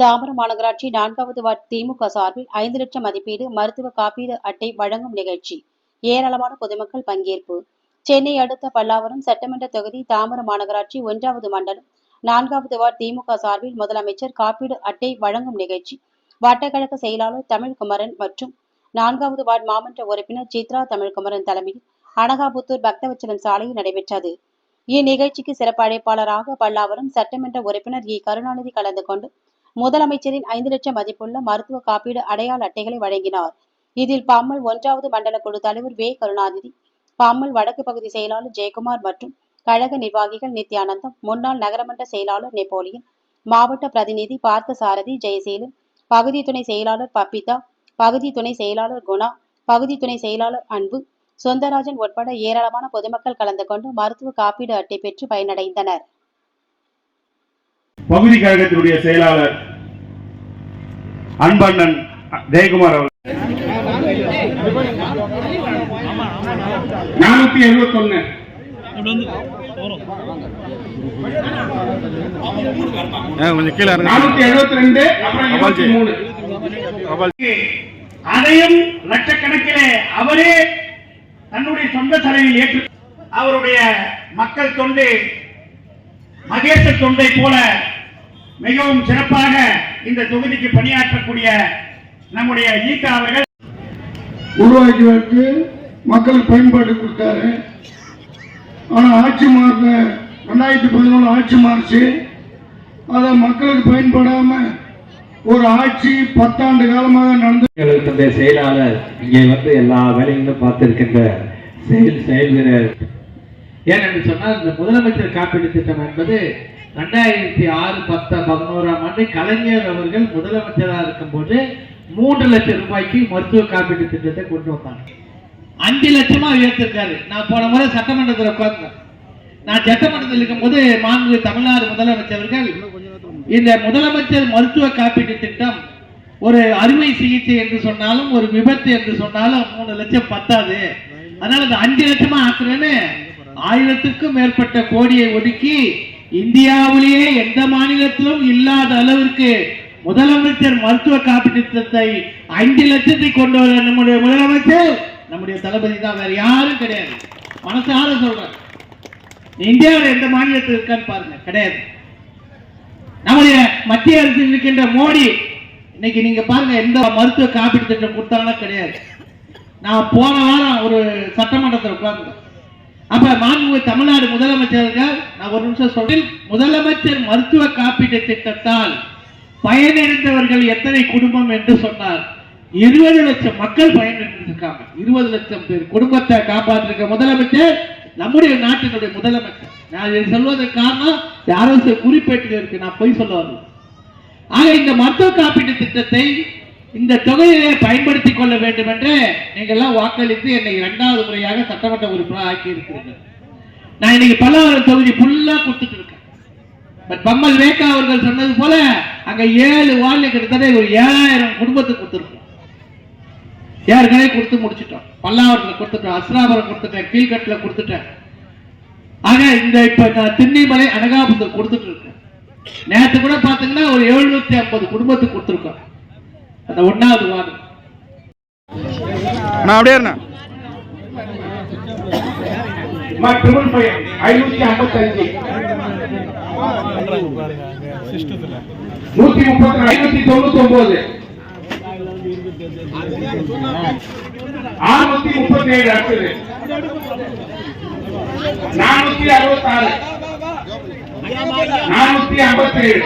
தாம்பரம் மாநகராட்சி நான்காவது வார்டு திமுக சார்பில் ஐந்து லட்சம் மதிப்பீடு மருத்துவ காப்பீடு அட்டை வழங்கும் நிகழ்ச்சி. ஏராளமான பொதுமக்கள் பங்கேற்பு. சென்னை அடுத்த பல்லாவரம் சட்டமன்ற தொகுதி தாம்பரம் மாநகராட்சி ஒன்றாவது மண்டலம் நான்காவது வார்டு திமுக சார்பில் முதலமைச்சர் காப்பீடு அட்டை வழங்கும் நிகழ்ச்சி. வட்டக்கழக செயலாளர் தமிழ்குமரன் மற்றும் நான்காவது வார்டு மாமன்ற உறுப்பினர் சித்ரா தமிழ்குமரன் தலைமையில் அனகாபுத்தூர் பக்தவச்சலம் சாலையில் நடைபெற்றது. இந்நிகழ்ச்சிக்கு சிறப்பு அழைப்பாளராக பல்லாவரம் சட்டமன்ற உறுப்பினர் இ. கருணாநிதி கலந்து கொண்டு முதலமைச்சரின் ஐந்து லட்சம் மதிப்புள்ள மருத்துவ காப்பீடு அடையாள அட்டைகளை வழங்கினார். இதில் பாமல் ஒன்றாவது மண்டல குழு தலைவர் வே. கருணாநிதி பாமல் வடக்கு பகுதி செயலாளர் ஜெயக்குமார் மற்றும் கழக நிர்வாகிகள் நித்யானந்தம் முன்னாள் நகரமன்ற செயலாளர் நெப்போலியன் மாவட்ட பிரதிநிதி பார்த்தசாரதி ஜெயசீலன் பகுதி துணை செயலாளர் பப்பிதா பகுதி துணை செயலாளர் குணா பகுதி துணை செயலாளர் அன்பு சொந்தராஜன் உட்பட ஏராளமான பொதுமக்கள் கலந்து கொண்டு மருத்துவ காப்பீடு அட்டை பெற்று பயனடைந்தனர். பகுதி கழகத்தினுடைய செயலாளர் அன்பண்ணன் ஜெயக்குமார் அவர்கள். நானூத்தி எழுபத்தி கொஞ்சம் கீழே இறங்க நானூத்தி எழுபத்தி ரெண்டு அப்புறம் மூணு அதையும் லட்சக்கணக்கிலே அவரே தன்னுடைய சொந்த செலவில் ஏற்று அவருடைய மக்கள் தொண்டு மகேச தொண்டை போல மிகவும் சிறப்பாக இந்த தொகுதிக்கு பணியாற்றக்கூடிய நம்முடைய ஈகா அவர்கள். உருவாக்கி வைத்து மக்களுக்கு பயன்பாடு கொடுத்தாரு. ஆனால் ஆட்சி மாறின ரெண்டாயிரத்தி பதினொன்று ஆட்சி மாறிச்சு. அதை மக்களுக்கு பயன்படாமல் ஒரு ஆட்சி பத்தாண்டு காலமாக நடந்து செயலாளர் இங்கே வந்து எல்லா வேலைகளும் பார்த்திருக்கின்ற செயல் செயல் வீரர் ஏனென்று சொன்னால் இந்த முதலமைச்சர் காப்பீடு திட்டம் என்பது ரெண்டாயிரத்தி ஆறு பத்து பதினோராம் ஆண்டு கலைஞர் அவர்கள் முதலமைச்சராக இருக்கும்போது மூன்று லட்சம் ரூபாய்க்கு மருத்துவ காப்பீட்டு திட்டத்தை கொண்டு வந்தாங்க. அஞ்சு லட்சமா உயர்த்திருக்காரு. நான் போன முறை சட்டமன்றத்தில் உட்கார்ந்தேன். நான் சட்டமன்றத்தில் இருக்கும்போது மாண்பு தமிழ்நாடு முதலமைச்சர்கள் இந்த முதலமைச்சர் மருத்துவ காப்பீட்டு திட்டம் ஒரு அறுவை சிகிச்சை என்று சொன்னாலும் ஒரு விபத்து என்று சொன்னாலும் மூணு லட்சம் பத்தாது. அதனால அந்த அஞ்சு லட்சமா ஆக்குறேன்னு ஆயிரத்துக்கும் மேற்பட்ட கோடியை ஒதுக்கி இந்தியாவிலேயே எந்த மாநிலத்திலும் இல்லாத அளவிற்கு முதலமைச்சர் மருத்துவ காப்பீட்டு திட்டத்தை அஞ்சு லட்சத்தை கொண்டு வர நம்முடைய முதலமைச்சர் நம்முடைய தளபதி தான். வேற யாரும் கிடையாது. மனசார சொல்றேன். இந்தியாவில் எந்த மாநிலத்தில் இருக்கான்னு பாருங்க. கிடையாது. நம்முடைய மத்திய அரசு இருக்கின்ற மோடி இன்னைக்கு நீங்க பாருங்க எந்த மருத்துவ காப்பீட்டு திட்டம் கொடுத்தாங்கன்னா கிடையாது. நான் போன வாரம் ஒரு சட்டமன்றத்தில் உட்கார்ந்தேன் அப்ப மாண்பு தமிழ்நாடு முதலமைச்சர்கள் நான் ஒரு நிமிஷம் சொல்றேன். முதலமைச்சர் மருத்துவ காப்பீட்டு திட்டத்தால் பயனடைந்தவர்கள் எத்தனை குடும்பம் என்று சொன்னார். இருபது லட்சம் மக்கள் பயனடைந்திருக்காங்க. இருபது லட்சம் பேர் குடும்பத்தை காப்பாற்றிருக்க முதலமைச்சர் நம்முடைய நாட்டினுடைய முதலமைச்சர். நான் இதை சொல்வதற்கு காரணம் யாரோ சில குறிப்பேட்டில் இருக்கு நான் பொய் சொல்ல வரல. ஆக இந்த மருத்துவ காப்பீட்டு திட்டத்தை இந்த தொகையை பயன்படுத்திக் கொள்ள வேண்டும் என்று நீங்கள் எல்லாம் வாக்களித்து என்னை இரண்டாவது முறையாக சட்டமன்ற உறுப்பினர் ஆக்கி இருக்கிறீர்கள் நான் இன்னைக்கு பல்லாவரம் தொகுதி ஃபுல்லா கொடுத்துட்டு இருக்கேன். பட் பம்மல் வேக்கா அவர்கள் சொன்னது போல அங்க ஏழு வார்டு கிட்டத்தட்ட ஒரு ஏழாயிரம் குடும்பத்துக்கு கொடுத்துருக்கோம். ஏற்கனவே கொடுத்து முடிச்சிட்டோம். பல்லாவரத்தில் கொடுத்துட்டோம் அஸ்ராபுரம் கொடுத்துட்டேன் கீழ்கட்டில் கொடுத்துட்டேன். ஆக இந்த இப்ப நான் திண்ணிமலை அனகாபுத்தூர் கொடுத்துட்டு இருக்கேன். நேற்று கூட பாத்தீங்கன்னா ஒரு எழுநூத்தி ஐம்பது குடும்பத்துக்கு கொடுத்துருக்கோம். அந்த ஒன்னாவது வார்டு. நான் அப்படியே இருண்ணா. ட்ரிபிள் ஃபைவ் ஐநூத்தி ஐம்பத்தஞ்சு. நூத்தி முப்பத்தி ஐநூத்தி தொண்ணூத்தி ஒன்பது அறுநூத்தி முப்பத்தி ஏழு அடுத்தது. நானூத்தி அறுபத்தி ஆறு நானூத்தி ஐம்பத்தி ஏழு